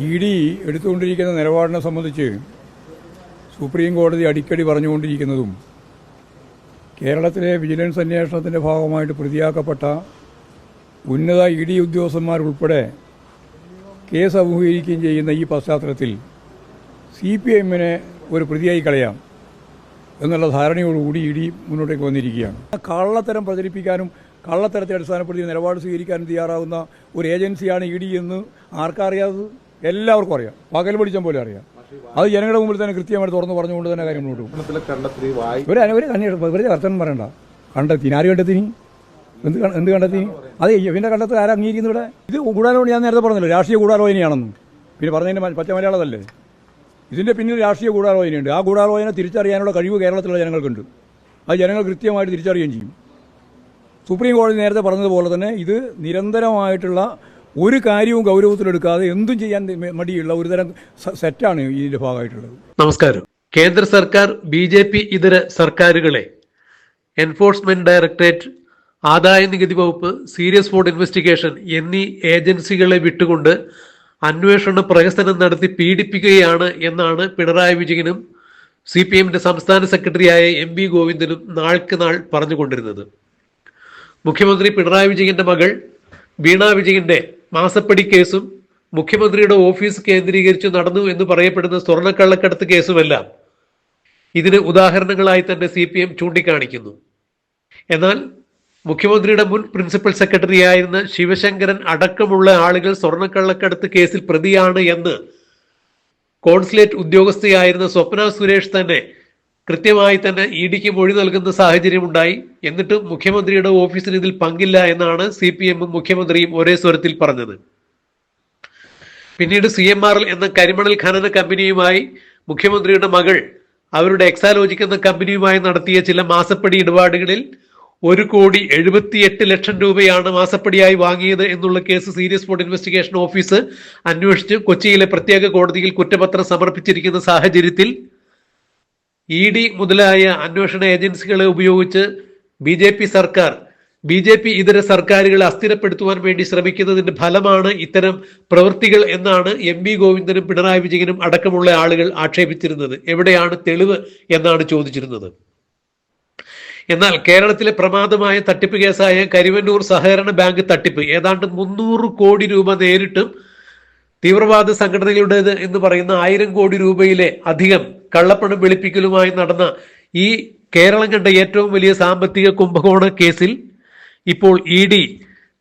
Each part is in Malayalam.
ഇ ഡി എടുത്തുകൊണ്ടിരിക്കുന്ന നിലപാടിനെ സംബന്ധിച്ച് സുപ്രീം കോടതി അടിക്കടി പറഞ്ഞുകൊണ്ടിരിക്കുന്നതും കേരളത്തിലെ വിജിലൻസ് അന്വേഷണത്തിന്റെ ഭാഗമായിട്ട് പ്രതിയാക്കപ്പെട്ട ഉന്നത ഇ ഡി ഉദ്യോഗസ്ഥന്മാരുൾപ്പെടെ കേസ് അഭിമുഖീകരിക്കുകയും ചെയ്യുന്ന ഈ പശ്ചാത്തലത്തിൽ സി പി എമ്മിനെ ഒരു പ്രതിയായി കളയാം എന്നുള്ള ധാരണയോടുകൂടി ഇ ഡി മുന്നോട്ടേക്ക് വന്നിരിക്കുകയാണ്. കള്ളത്തരം പ്രചരിപ്പിക്കാനും കള്ളത്തരത്തെ അടിസ്ഥാനപ്പെടുത്തി നിലപാട് സ്വീകരിക്കാനും തയ്യാറാവുന്ന ഒരു ഏജൻസിയാണ് ഇ ഡി എന്ന് ആർക്കറിയാത്തത്? എല്ലാവർക്കും അറിയാം. പകൽ പിടിച്ചാൽ പോലെ അറിയാം. അത് ജനങ്ങളുടെ മുമ്പിൽ തന്നെ കൃത്യമായിട്ട് തുറന്നു പറഞ്ഞുകൊണ്ട് തന്നെ കാര്യം മുന്നോട്ട് പോകും. അന്വേഷണം വെറുതെ വർത്തമാനം പറയണ്ട. കണ്ടെത്തി ആര് കണ്ടെത്തിനി എന്ത് എന്ത് കണ്ടെത്തിനി അതെ ഇവന്റെ കണ്ടെത്തൽ ആരാ അംഗീകരിക്കുന്നു ഇവിടെ? ഇത് ഗൂഢാലോചന ഞാൻ നേരത്തെ പറഞ്ഞല്ലോ. രാഷ്ട്രീയ ഗൂഢാലോചനയാണെന്ന്. പിന്നെ പറഞ്ഞതിന്റെ പച്ച മലയാളതല്ലേ? ഇതിന്റെ പിന്നിൽ രാഷ്ട്രീയ ഗൂഢാലോചനയുണ്ട്. ആ ഗൂഢാലോചന തിരിച്ചറിയാനുള്ള കഴിവ് കേരളത്തിലുള്ള ജനങ്ങൾക്കുണ്ട്. അത് ജനങ്ങൾ കൃത്യമായിട്ട് തിരിച്ചറിയുകയും ചെയ്യും. സുപ്രീം കോടതി നേരത്തെ പറഞ്ഞതുപോലെ തന്നെ ഇത് നിരന്തരമായിട്ടുള്ള ഒരു കാര്യവും ഗൗരവത്തിലെടുക്കാതെ എന്തും ചെയ്യാൻ മടിയുള്ള ഒരുതരം തരം സെറ്റാണ് ഇതിന്റെ ഭാഗമായിട്ടുള്ളത്. നമസ്കാരം. കേന്ദ്ര സർക്കാർ ബി ജെ പി ഇതര സർക്കാരുകളെ എൻഫോഴ്സ്മെന്റ് ഡയറക്ടറേറ്റ് ആദായ നികുതി വകുപ്പ് സീരിയസ് ഫോഡ് ഇൻവെസ്റ്റിഗേഷൻ എന്നീ ഏജൻസികളെ വിട്ടുകൊണ്ട് അന്വേഷണ പ്രഹസനം നടത്തി പീഡിപ്പിക്കുകയാണ് എന്നാണ് പിണറായി വിജയനും സി പി എമ്മിന്റെ സംസ്ഥാന സെക്രട്ടറിയായ എം വി ഗോവിന്ദനും നാൾക്ക് നാൾ പറഞ്ഞുകൊണ്ടിരുന്നത്. മുഖ്യമന്ത്രി പിണറായി വിജയന്റെ മകൾ വീണ വിജയന്റെ മാസപ്പടി കേസും മുഖ്യമന്ത്രിയുടെ ഓഫീസ് കേന്ദ്രീകരിച്ച് നടന്നു എന്ന് പറയപ്പെടുന്ന സ്വർണക്കള്ളക്കടത്ത് കേസുമെല്ലാം ഇതിന് ഉദാഹരണങ്ങളായി തന്നെ സി പി എം ചൂണ്ടിക്കാണിക്കുന്നു. എന്നാൽ മുഖ്യമന്ത്രിയുടെ മുൻ പ്രിൻസിപ്പൽ സെക്രട്ടറി ആയിരുന്ന ശിവശങ്കരൻ അടക്കമുള്ള ആളുകൾ സ്വർണക്കള്ളക്കടത്ത് കേസിൽ പ്രതിയാണ് എന്ന് കോൺസുലേറ്റ് ഉദ്യോഗസ്ഥയായിരുന്ന സ്വപ്ന സുരേഷ് തന്നെ കൃത്യമായി തന്നെ ഇ ഡിക്ക് മൊഴി നൽകുന്ന സാഹചര്യമുണ്ടായി. എന്നിട്ടും മുഖ്യമന്ത്രിയുടെ ഓഫീസിന് ഇതിൽ പങ്കില്ല എന്നാണ് സി പി എമ്മും മുഖ്യമന്ത്രിയും ഒരേ സ്വരത്തിൽ പറഞ്ഞത്. പിന്നീട് സി എം ആർ എന്ന കരിമണൽ ഖനന കമ്പനിയുമായി മുഖ്യമന്ത്രിയുടെ മകൾ അവരുടെ എക്സാലോജിക് എന്ന കമ്പനിയുമായി നടത്തിയ ചില മാസപ്പടി ഇടപാടുകളിൽ ഒരു കോടി എഴുപത്തിയെട്ട് ലക്ഷം രൂപയാണ് മാസപ്പടിയായി വാങ്ങിയത് എന്നുള്ള case serious fraud investigation office അന്വേഷിച്ച് കൊച്ചിയിലെ പ്രത്യേക കോടതിയിൽ കുറ്റപത്രം സമർപ്പിച്ചിരിക്കുന്ന സാഹചര്യത്തിൽ ഇ ഡി മുതലായ അന്വേഷണ ഏജൻസികളെ ഉപയോഗിച്ച് ബി ജെ പി സർക്കാർ ബി ജെ പി ഇതര സർക്കാരുകളെ അസ്ഥിരപ്പെടുത്തുവാൻ വേണ്ടി ശ്രമിക്കുന്നതിന്റെ ഫലമാണ് ഇത്തരം പ്രവൃത്തികൾ എന്നാണ് എം വി ഗോവിന്ദനും പിണറായി വിജയനും അടക്കമുള്ള ആളുകൾ ആക്ഷേപിച്ചിരുന്നത്. എവിടെയാണ് തെളിവ് എന്നാണ് ചോദിച്ചിരുന്നത്. എന്നാൽ കേരളത്തിലെ പ്രമാദമായ തട്ടിപ്പ് കേസായ കരിവന്നൂർ സഹകരണ ബാങ്ക് തട്ടിപ്പ് ഏതാണ്ട് മുന്നൂറ് കോടി രൂപ നേരിട്ടും തീവ്രവാദ സംഘടനകളുടേത് എന്ന് പറയുന്ന ആയിരം കോടി രൂപയിലെ അധികം കള്ളപ്പണം വെളുപ്പിക്കലുമായി നടന്ന ഈ കേരളം കണ്ട ഏറ്റവും വലിയ സാമ്പത്തിക കുംഭകോണ കേസിൽ ഇപ്പോൾ ഇ ഡി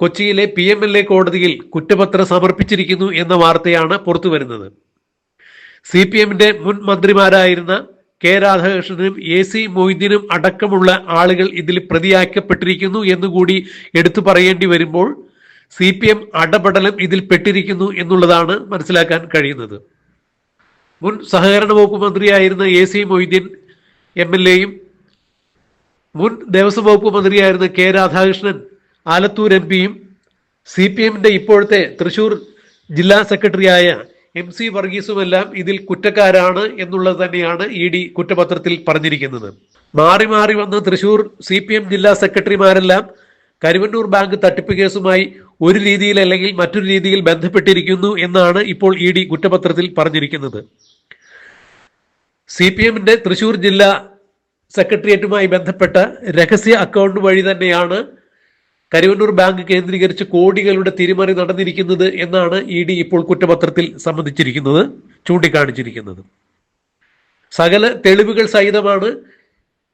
കൊച്ചിയിലെ പി എം എൽ എ കോടതിയിൽ കുറ്റപത്രം സമർപ്പിച്ചിരിക്കുന്നു എന്ന വാർത്തയാണ് പുറത്തു വരുന്നത് സി പി എമ്മിന്റെ മുൻ മന്ത്രിമാരായിരുന്ന കെ രാധാകൃഷ്ണനും എ സി മൊയ്തീനും അടക്കമുള്ള ആളുകൾ ഇതിൽ പ്രതിയാക്കപ്പെട്ടിരിക്കുന്നു എന്നുകൂടി എടുത്തു പറയേണ്ടി വരുമ്പോൾ സി പി എം അടപടലം ഇതിൽ പെട്ടിരിക്കുന്നു എന്നുള്ളതാണ് മനസ്സിലാക്കാൻ കഴിയുന്നത്. മുൻ സഹകരണ വകുപ്പ് മന്ത്രിയായിരുന്ന A C Moideen M L എയും മുൻ ദേവസ്വം വകുപ്പ് മന്ത്രിയായിരുന്ന കെ രാധാകൃഷ്ണൻ ആലത്തൂർ എം പിയും സി പി എമ്മിന്റെ ഇപ്പോഴത്തെ തൃശൂർ ജില്ലാ സെക്രട്ടറിയായ എം സി വർഗീസുമെല്ലാം ഇതിൽ കുറ്റക്കാരാണ് എന്നുള്ളത് തന്നെയാണ് ഇ ഡി കുറ്റപത്രത്തിൽ പറഞ്ഞിരിക്കുന്നത്. മാറി മാറി വന്ന തൃശൂർ സി പി എം ജില്ലാ സെക്രട്ടറിമാരെല്ലാം കരുവന്നൂർ ബാങ്ക് തട്ടിപ്പ് കേസുമായി ഒരു രീതിയിൽ അല്ലെങ്കിൽ മറ്റൊരു രീതിയിൽ ബന്ധപ്പെട്ടിരിക്കുന്നു എന്നാണ് ഇപ്പോൾ ഇ ഡി കുറ്റപത്രത്തിൽ പറഞ്ഞിരിക്കുന്നത്. സി പി എമ്മിന്റെ തൃശൂർ ജില്ലാ സെക്രട്ടേറിയറ്റുമായി ബന്ധപ്പെട്ട രഹസ്യ അക്കൗണ്ട് വഴി തന്നെയാണ് കരുവന്നൂർ ബാങ്ക് കേന്ദ്രീകരിച്ച് കോടികളുടെ തിരിമറി നടന്നിരിക്കുന്നത് എന്നാണ് ഇ ഡി ഇപ്പോൾ കുറ്റപത്രത്തിൽ സംബന്ധിച്ചിരിക്കുന്നത് ചൂണ്ടിക്കാണിച്ചിരിക്കുന്നത്. സകല തെളിവുകൾ സഹിതമാണ്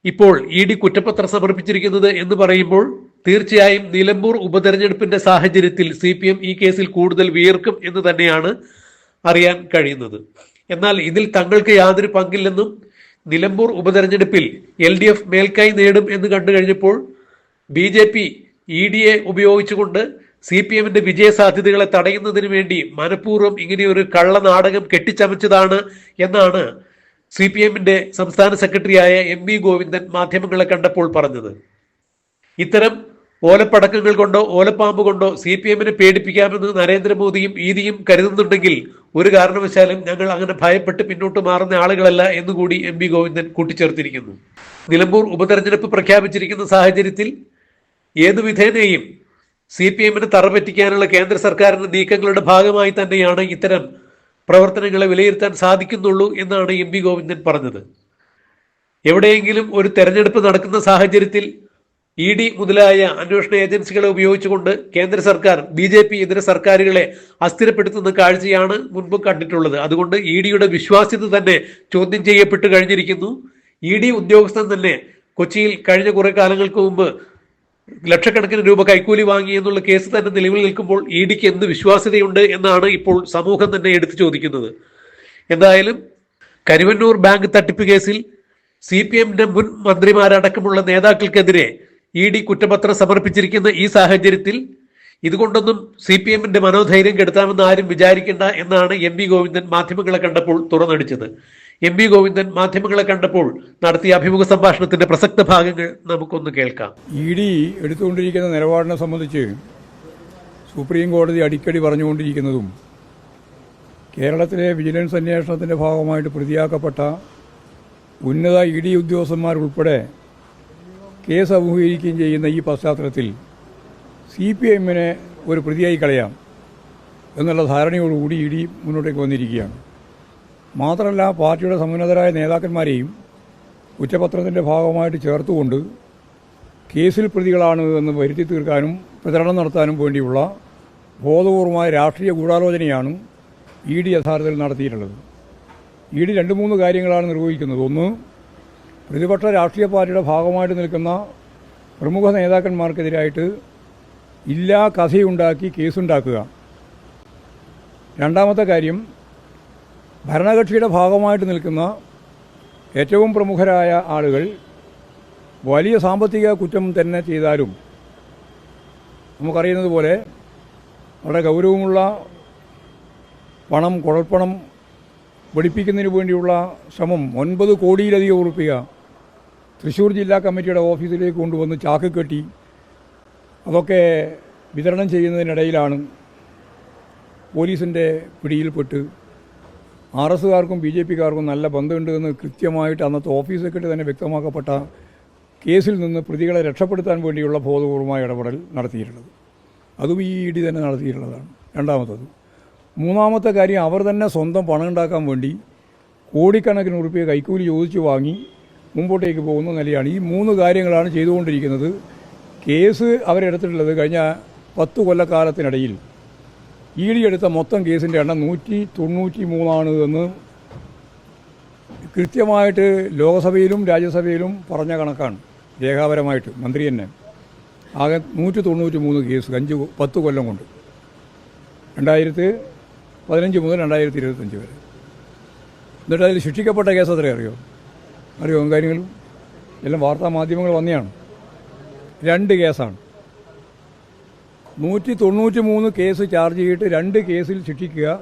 ഇപ്പോൾ ഇ ഡി കുറ്റപത്രം സമർപ്പിച്ചിരിക്കുന്നത് എന്ന് പറയുമ്പോൾ തീർച്ചയായും നിലമ്പൂർ ഉപതെരഞ്ഞെടുപ്പിന്റെ സാഹചര്യത്തിൽ സി പി എം ഈ കേസിൽ കൂടുതൽ വിയർക്കും എന്ന് തന്നെയാണ് അറിയാൻ കഴിയുന്നത്. എന്നാൽ ഇതിൽ തങ്ങൾക്ക് യാതൊരു പങ്കില്ലെന്നും നിലമ്പൂർ ഉപതെരഞ്ഞെടുപ്പിൽ എൽ ഡി എഫ് മേൽക്കൈ നേടും എന്ന് കണ്ടു കഴിഞ്ഞപ്പോൾ B J P E D A ഉപയോഗിച്ചുകൊണ്ട് സി പി എമ്മിന്റെ വിജയ സാധ്യതകളെ തടയുന്നതിന് വേണ്ടി മനഃപൂർവം ഇങ്ങനെയൊരു കള്ള നാടകം കെട്ടിച്ചമച്ചതാണ് എന്നാണ് സി പി എമ്മിന്റെ സംസ്ഥാന സെക്രട്ടറിയായ എം വി ഗോവിന്ദൻ മാധ്യമങ്ങളെ കണ്ടപ്പോൾ പറഞ്ഞത്. ഇത്തരം ഓലപ്പടക്കങ്ങൾ കൊണ്ടോ ഓലപ്പാമ്പ് കൊണ്ടോ സി പി എമ്മിനെ പേടിപ്പിക്കാമെന്ന് നരേന്ദ്രമോദിയും ഈദിയും കരുതുന്നുണ്ടെങ്കിൽ ഒരു കാരണവശാലും ഞങ്ങൾ അങ്ങനെ ഭയപ്പെട്ട് പിന്നോട്ട് മാറുന്ന ആളുകളല്ല എന്നുകൂടി എം വി ഗോവിന്ദൻ കൂട്ടിച്ചേർത്തിരിക്കുന്നു. നിലമ്പൂർ ഉപതെരഞ്ഞെടുപ്പ് പ്രഖ്യാപിച്ചിരിക്കുന്ന സാഹചര്യത്തിൽ ഏതു വിധേനയും സി പി എമ്മിന് തറപറ്റിക്കാനുള്ള കേന്ദ്ര സർക്കാരിന്റെ നീക്കങ്ങളുടെ ഭാഗമായി തന്നെയാണ് ഇത്തരം പ്രവർത്തനങ്ങളെ വിലയിരുത്താൻ സാധിക്കുന്നുള്ളൂ എന്നാണ് എം വി ഗോവിന്ദൻ പറഞ്ഞത്. എവിടെയെങ്കിലും ഒരു തെരഞ്ഞെടുപ്പ് നടക്കുന്ന സാഹചര്യത്തിൽ ഇ ഡി മുതലായ അന്വേഷണ ഏജൻസികളെ ഉപയോഗിച്ചുകൊണ്ട് കേന്ദ്ര സർക്കാർ ബി ജെ പി ഇതര സർക്കാരുകളെ അസ്ഥിരപ്പെടുത്തുന്ന കാഴ്ചയാണ് മുൻപ് കണ്ടിട്ടുള്ളത്. അതുകൊണ്ട് ഇ ഡിയുടെ വിശ്വാസ്യത തന്നെ ചോദ്യം ചെയ്യപ്പെട്ട് കഴിഞ്ഞിരിക്കുന്നു. ഇ ഡി ഉദ്യോഗസ്ഥൻ തന്നെ കൊച്ചിയിൽ കഴിഞ്ഞ കുറെ കാലങ്ങൾക്ക് മുമ്പ് ലക്ഷക്കണക്കിന് രൂപ കൈക്കൂലി വാങ്ങി എന്നുള്ള കേസ് തന്നെ നിലവിൽ നിൽക്കുമ്പോൾ ഇ ഡിക്ക് എന്ത് വിശ്വാസ്യതയുണ്ട് എന്നാണ് ഇപ്പോൾ സമൂഹം തന്നെ എടുത്തു ചോദിക്കുന്നത്. എന്തായാലും കരുവന്നൂർ ബാങ്ക് തട്ടിപ്പ് കേസിൽ സി പി എമ്മിന്റെ മുൻ മന്ത്രിമാരടക്കമുള്ള നേതാക്കൾക്കെതിരെ ഇ ഡി കുറ്റപത്രം സമർപ്പിച്ചിരിക്കുന്ന ഈ സാഹചര്യത്തിൽ ഇതുകൊണ്ടൊന്നും സി പി എമ്മിന്റെ മനോധൈര്യം കെടുത്താമെന്ന് ആരും വിചാരിക്കേണ്ട എന്നാണ് എം വി ഗോവിന്ദൻ മാധ്യമങ്ങളെ കണ്ടപ്പോൾ തുറന്നടിച്ചത്. എം വി ഗോവിന്ദൻ മാധ്യമങ്ങളെ കണ്ടപ്പോൾ നടത്തിയ അഭിമുഖ സംഭാഷണത്തിന്റെ പ്രസക്ത ഭാഗങ്ങൾ നമുക്കൊന്ന് കേൾക്കാം. ഇ ഡി എടുത്തുകൊണ്ടിരിക്കുന്ന നിലപാടിനെ സംബന്ധിച്ച് സുപ്രീം കോടതി അടിക്കടി പറഞ്ഞുകൊണ്ടിരിക്കുന്നതും കേരളത്തിലെ വിജിലൻസ് അന്വേഷണത്തിന്റെ ഭാഗമായിട്ട് പ്രതിയാക്കപ്പെട്ട ഉന്നത ഇ ഡി ഉദ്യോഗസ്ഥന്മാരുൾപ്പെടെ കേസ് അഭിമുഖീകരിക്കുകയും ചെയ്യുന്ന ഈ പശ്ചാത്തലത്തിൽ സി പി എമ്മിനെ ഒരു പ്രതിയായി കളയാം എന്നുള്ള ധാരണയോടുകൂടി ഇ ഡി മുന്നോട്ടേക്ക് വന്നിരിക്കുകയാണ്. മാത്രമല്ല പാർട്ടിയുടെ സമുന്നതരായ നേതാക്കന്മാരെയും കുറ്റപത്രത്തിന്റെ ഭാഗമായിട്ട് ചേർത്തുകൊണ്ട് കേസിൽ പ്രതികളാണ് എന്ന് വരുത്തി തീർക്കാനും പ്രചരണം നടത്താനും വേണ്ടിയുള്ള ബോധപൂർവമായ രാഷ്ട്രീയ ഗൂഢാലോചനയാണ് ഇ ഡി യഥാർത്ഥത്തിൽ നടത്തിയിട്ടുള്ളത്. ഇ ഡി രണ്ട് മൂന്ന് കാര്യങ്ങളാണ് നിർവഹിക്കുന്നത്. ഒന്ന് പ്രതിപക്ഷ രാഷ്ട്രീയ പാർട്ടിയുടെ ഭാഗമായിട്ട് നിൽക്കുന്ന പ്രമുഖ നേതാക്കന്മാർക്കെതിരായിട്ട് ഇല്ലാ കഥയുണ്ടാക്കി കേസുണ്ടാക്കുക. രണ്ടാമത്തെ കാര്യം ഭരണകക്ഷിയുടെ ഭാഗമായിട്ട് നിൽക്കുന്ന ഏറ്റവും പ്രമുഖരായ ആളുകൾ വലിയ സാമ്പത്തിക കുറ്റം തന്നെ ചെയ്താലും നമുക്കറിയുന്നത് പോലെ വളരെ ഗൗരവമുള്ള പണം കുഴൽപ്പണം വെടിപ്പിക്കുന്നതിന് വേണ്ടിയുള്ള ശ്രമം ഒൻപത് കോടിയിലധികം ഉറുപ്പിക തൃശ്ശൂർ ജില്ലാ കമ്മിറ്റിയുടെ ഓഫീസിലേക്ക് കൊണ്ടുവന്ന് ചാക്ക് കെട്ടി അതൊക്കെ വിതരണം ചെയ്യുന്നതിനിടയിലാണ് പോലീസിന്റെ പിടിയിൽപ്പെട്ട് ആർ എസ്സുകാർക്കും ബി ജെ പിക്കാർക്കും നല്ല ബന്ധമുണ്ട് എന്ന് കൃത്യമായിട്ട് അന്നത്തെ ഓഫീസ് സെക്രട്ടറി തന്നെ വ്യക്തമാക്കപ്പെട്ട കേസിൽ നിന്ന് പ്രതികളെ രക്ഷപ്പെടുത്താൻ വേണ്ടിയുള്ള ബോധപൂർവമായ ഇടപെടൽ നടത്തിയിട്ടുള്ളത്. അതും ഈ ഇ ഡി തന്നെ നടത്തിയിട്ടുള്ളതാണ്. രണ്ടാമത്തത് മൂന്നാമത്തെ കാര്യം അവർ തന്നെ സ്വന്തം പണം ഉണ്ടാക്കാൻ വേണ്ടി കോടിക്കണക്കിന് ഉറുപ്പിക കൈക്കൂലി ചോദിച്ചു വാങ്ങി മുമ്പോട്ടേക്ക് പോകുന്ന നിലയാണ്. ഈ മൂന്ന് കാര്യങ്ങളാണ് ചെയ്തുകൊണ്ടിരിക്കുന്നത്. കേസ് അവരെടുത്തിട്ടുള്ളത് കഴിഞ്ഞ പത്ത് കൊല്ലക്കാലത്തിനിടയിൽ. ഇ ഡി എടുത്ത മൊത്തം കേസിന്റെ എണ്ണം നൂറ്റി തൊണ്ണൂറ്റി മൂന്നാണ് എന്ന് കൃത്യമായിട്ട് ലോകസഭയിലും രാജ്യസഭയിലും പറഞ്ഞ കണക്കാണ്. രേഖാപരമായിട്ട് മന്ത്രി തന്നെ. ആകെ നൂറ്റി തൊണ്ണൂറ്റി മൂന്ന് കേസ് അഞ്ച് പത്ത് കൊല്ലം കൊണ്ട്. രണ്ടായിരത്തി പതിനഞ്ച് മുതൽ രണ്ടായിരത്തി ഇരുപത്തഞ്ച് വരെ. എന്നിട്ട് അതിൽ ശിക്ഷിക്കപ്പെട്ട കേസ് അത്രയറിയോ അറിയോ? കാര്യങ്ങളും? എല്ലാം വാർത്താ മാധ്യമങ്ങൾ വന്നെയാണ്. രണ്ട് കേസാണ്. നൂറ്റി തൊണ്ണൂറ്റി മൂന്ന് കേസ് ചാർജ് ചെയ്തിട്ട് രണ്ട് കേസിൽ ശിക്ഷിക്കുക.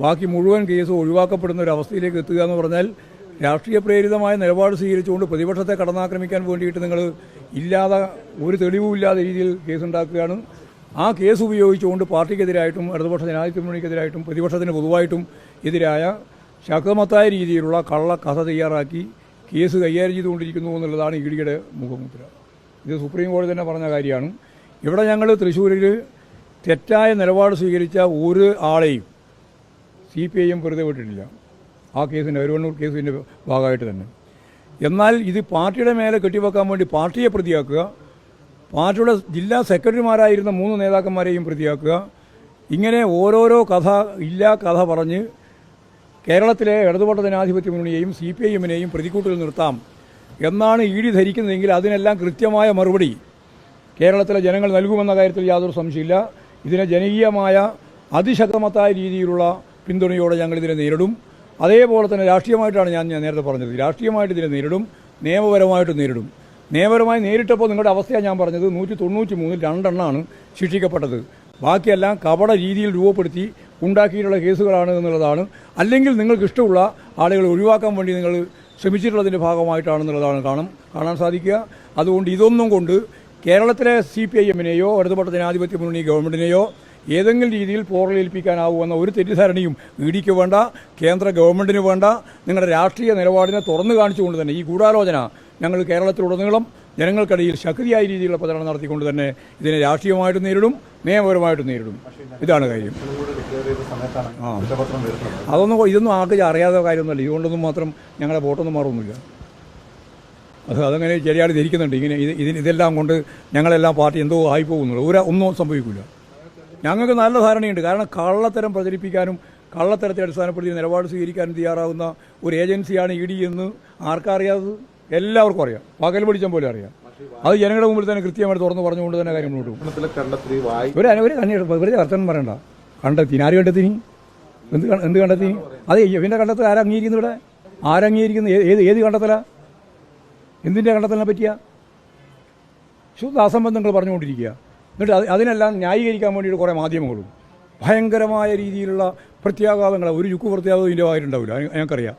ബാക്കി മുഴുവൻ കേസ് ഒഴിവാക്കപ്പെടുന്ന ഒരു അവസ്ഥയിലേക്ക് എത്തുക എന്ന് പറഞ്ഞാൽ രാഷ്ട്രീയ പ്രേരിതമായ നിലപാട് സ്വീകരിച്ചുകൊണ്ട് പ്രതിപക്ഷത്തെ കടന്നാക്രമിക്കാൻ വേണ്ടിയിട്ട് നിങ്ങൾ ഇല്ലാതെ ഒരു തെളിവുമില്ലാത്ത രീതിയിൽ കേസുണ്ടാക്കുകയാണ്. ആ കേസ് ഉപയോഗിച്ചുകൊണ്ട് പാർട്ടിക്കെതിരായിട്ടും ഇടതുപക്ഷ ജനാധിപത്യ മുന്നണിക്കെതിരായിട്ടും പ്രതിപക്ഷത്തിന് പൊതുവായിട്ടും എതിരായ ശക്തമത്തായ രീതിയിലുള്ള കള്ള കഥ തയ്യാറാക്കി കേസ് കൈകാര്യം ചെയ്തുകൊണ്ടിരിക്കുന്നു എന്നുള്ളതാണ് ഇ ഡിയുടെ മുഖമുദ്ര. ഇത് സുപ്രീം കോടതി തന്നെ പറഞ്ഞ കാര്യമാണ്. ഇവിടെ ഞങ്ങൾ തൃശ്ശൂരിൽ തെറ്റായ നിലപാട് സ്വീകരിച്ച ഒരു ആളെയും സി പി ഐ എം വെറുതെ വിട്ടിട്ടില്ല. ആ കേസിന്റെ അരുവണ്ണൂർ കേസിന്റെ ഭാഗമായിട്ട് തന്നെ. എന്നാൽ ഇത് പാർട്ടിയുടെ മേലെ കെട്ടിവെക്കാൻ വേണ്ടി പാർട്ടിയെ പ്രതിയാക്കുക പാർട്ടിയുടെ ജില്ലാ സെക്രട്ടറിമാരായിരുന്ന മൂന്ന് നേതാക്കന്മാരെയും പ്രതിയാക്കുക ഇങ്ങനെ ഓരോരോ കഥ ഇല്ലാ കഥ പറഞ്ഞ് കേരളത്തിലെ ഇടതുപക്ഷ ജനാധിപത്യ മുന്നണിയെയും സി പി ഐ എമ്മിനെയും പ്രതിക്കൂട്ടിൽ നിർത്താം എന്നാണ് ഇ ഡി ധരിക്കുന്നതെങ്കിൽ അതിനെല്ലാം കൃത്യമായ മറുപടി കേരളത്തിലെ ജനങ്ങൾ നൽകുമെന്ന കാര്യത്തിൽ യാതൊരു സംശയമില്ല. ഇതിനെ ജനകീയമായ അതിശക്തമത്തായ രീതിയിലുള്ള പിന്തുണയോടെ ഞങ്ങൾ ഇതിനെ നേരിടും. അതേപോലെ തന്നെ രാഷ്ട്രീയമായിട്ടാണ് ഞാൻ ഞാൻ നേരത്തെ പറഞ്ഞത്. രാഷ്ട്രീയമായിട്ട് ഇതിനെ നേരിടും നിയമപരമായിട്ട് നേരിടും. നിയമപരമായി നേരിട്ടപ്പോൾ നിങ്ങളുടെ അവസ്ഥയാണ് ഞാൻ പറഞ്ഞത്. നൂറ്റി തൊണ്ണൂറ്റി മൂന്നിൽ രണ്ടെണ്ണമാണ് ശിക്ഷിക്കപ്പെട്ടത്. ബാക്കിയെല്ലാം കപട രീതിയിൽ രൂപപ്പെടുത്തി ഉണ്ടാക്കിയിട്ടുള്ള കേസുകളാണ് എന്നുള്ളതാണ്. അല്ലെങ്കിൽ നിങ്ങൾക്ക് ഇഷ്ടമുള്ള ആളുകളെ ഒഴിവാക്കാൻ വേണ്ടി നിങ്ങൾ ശ്രമിച്ചിട്ടുള്ളതിന്റെ ഭാഗമായിട്ടാണെന്നുള്ളതാണ് കാണും കാണാൻ സാധിക്കുക. അതുകൊണ്ട് ഇതൊന്നും കൊണ്ട് കേരളത്തിലെ സി പി ഐ എമ്മിനെയോ ഇടതുപക്ഷ ജനാധിപത്യ മുന്നണി ഗവൺമെന്റിനെയോ ഏതെങ്കിലും രീതിയിൽ പോറലേൽപ്പിക്കാനാവുമെന്ന ഒരു തെറ്റിദ്ധാരണയും ഇടിക്ക് വേണ്ട കേന്ദ്ര ഗവൺമെന്റിന് വേണ്ട. നിങ്ങളുടെ രാഷ്ട്രീയ നിലപാടിനെ തുറന്നു കാണിച്ചുകൊണ്ട് തന്നെ ഈ ഗൂഢാലോചന ഞങ്ങൾ കേരളത്തിലുടനീളം ജനങ്ങൾക്കിടയിൽ ശക്തിയായ രീതിയിലുള്ള പ്രചരണം നടത്തിക്കൊണ്ട് തന്നെ ഇതിനെ രാഷ്ട്രീയമായിട്ട് നേരിടും നിയമപരമായിട്ട് നേരിടും. ഇതാണ് കാര്യം. അതൊന്നും ഇതൊന്നും ആൾക്ക് അറിയാത്ത കാര്യമൊന്നുമല്ല. ഇതുകൊണ്ടൊന്നും മാത്രം ഞങ്ങളെ വോട്ടൊന്നും മാറൊന്നുമില്ല. അത് അതങ്ങനെ ചെറിയാൾ ആൾ ധരിക്കുന്നുണ്ട് ഇങ്ങനെ ഇത് ഇതിന് ഇതെല്ലാം കൊണ്ട് ഞങ്ങളെല്ലാം പാർട്ടി എന്തോ ആയി പോകുന്നുള്ളൂ ഒരു ഒന്നും സംഭവിക്കില്ല ഞങ്ങൾക്ക് നല്ല ധാരണയുണ്ട്. കാരണം കള്ളത്തരം പ്രചരിപ്പിക്കാനും കള്ളത്തരത്തെ അടിസ്ഥാനപ്പെടുത്തി നിലപാട് സ്വീകരിക്കാനും തയ്യാറാകുന്ന ഒരു ഏജൻസിയാണ് ഇ ഡി എന്ന് ആർക്കറിയാത്തത് എല്ലാവർക്കും അറിയാം. പകൽ പിടിച്ചം പോലെ അറിയാം. അത് ജനങ്ങളുടെ മുമ്പിൽ തന്നെ കൃത്യമായിട്ട് തുറന്ന് പറഞ്ഞുകൊണ്ട് തന്നെ കാര്യം മുന്നോട്ട് പോകും. ഒരു വെറുതെ വർത്തനം പറയണ്ട. കണ്ടെത്തി. ആര് കണ്ടെത്തി എന്ത് എന്ത് കണ്ടെത്തി അതെ ഇവന്റെ കണ്ടെത്തൽ ആരംഗീകരിക്കുന്നു ഇവിടെ? ആരംഗീകരിക്കുന്നു ഏത് ഏത് കണ്ടെത്തലാ? എന്തിന്റെ കണ്ടെത്തലിനെ പറ്റിയ? ശുദ്ധ അസംബന്ധങ്ങൾ പറഞ്ഞുകൊണ്ടിരിക്കുക. എന്നിട്ട് അത് അതിനെല്ലാം ന്യായീകരിക്കാൻ വേണ്ടിയിട്ട് കുറേ മാധ്യമങ്ങളും ഭയങ്കരമായ രീതിയിലുള്ള പ്രത്യാഘാതങ്ങൾ ഒരു ചുക്ക് പ്രത്യാഘാതം ഇതിന്റെ ആയിട്ടുണ്ടാവില്ല അത് ഞങ്ങൾക്കറിയാം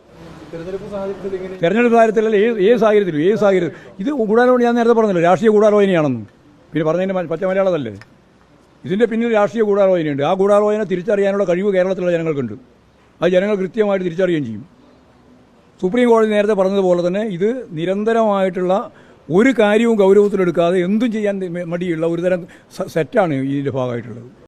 തെരഞ്ഞെടുപ്പ് സാഹചര്യത്തിലല്ല ഏത് ഏത് സാഹചര്യത്തിലും ഏത് സാഹചര്യം ഇത് ഗൂഢാലോചന ഞാൻ നേരത്തെ പറഞ്ഞല്ലോ രാഷ്ട്രീയ കൂടാലോചനയാണെന്നും പിന്നെ പറഞ്ഞതിന്റെ പച്ച മലയാളമല്ലേ ഇതിന്റെ പിന്നിൽ രാഷ്ട്രീയ ഗൂഢാലോചനയുണ്ട്. ആ ഗൂഢാലോചന തിരിച്ചറിയാനുള്ള കഴിവ് കേരളത്തിലുള്ള ജനങ്ങൾക്കുണ്ട്. അത് ജനങ്ങൾ കൃത്യമായിട്ട് തിരിച്ചറിയുകയും ചെയ്യും. സുപ്രീം കോടതി നേരത്തെ പറഞ്ഞതുപോലെ തന്നെ ഇത് നിരന്തരമായിട്ടുള്ള ഒരു കാര്യവും ഗൗരവത്തിലെടുക്കാതെ എന്തും ചെയ്യാൻ മടിയുള്ള ഒരുതരം സെറ്റാണ് ഇതിന്റെ ഭാഗമായിട്ടുള്ളത്.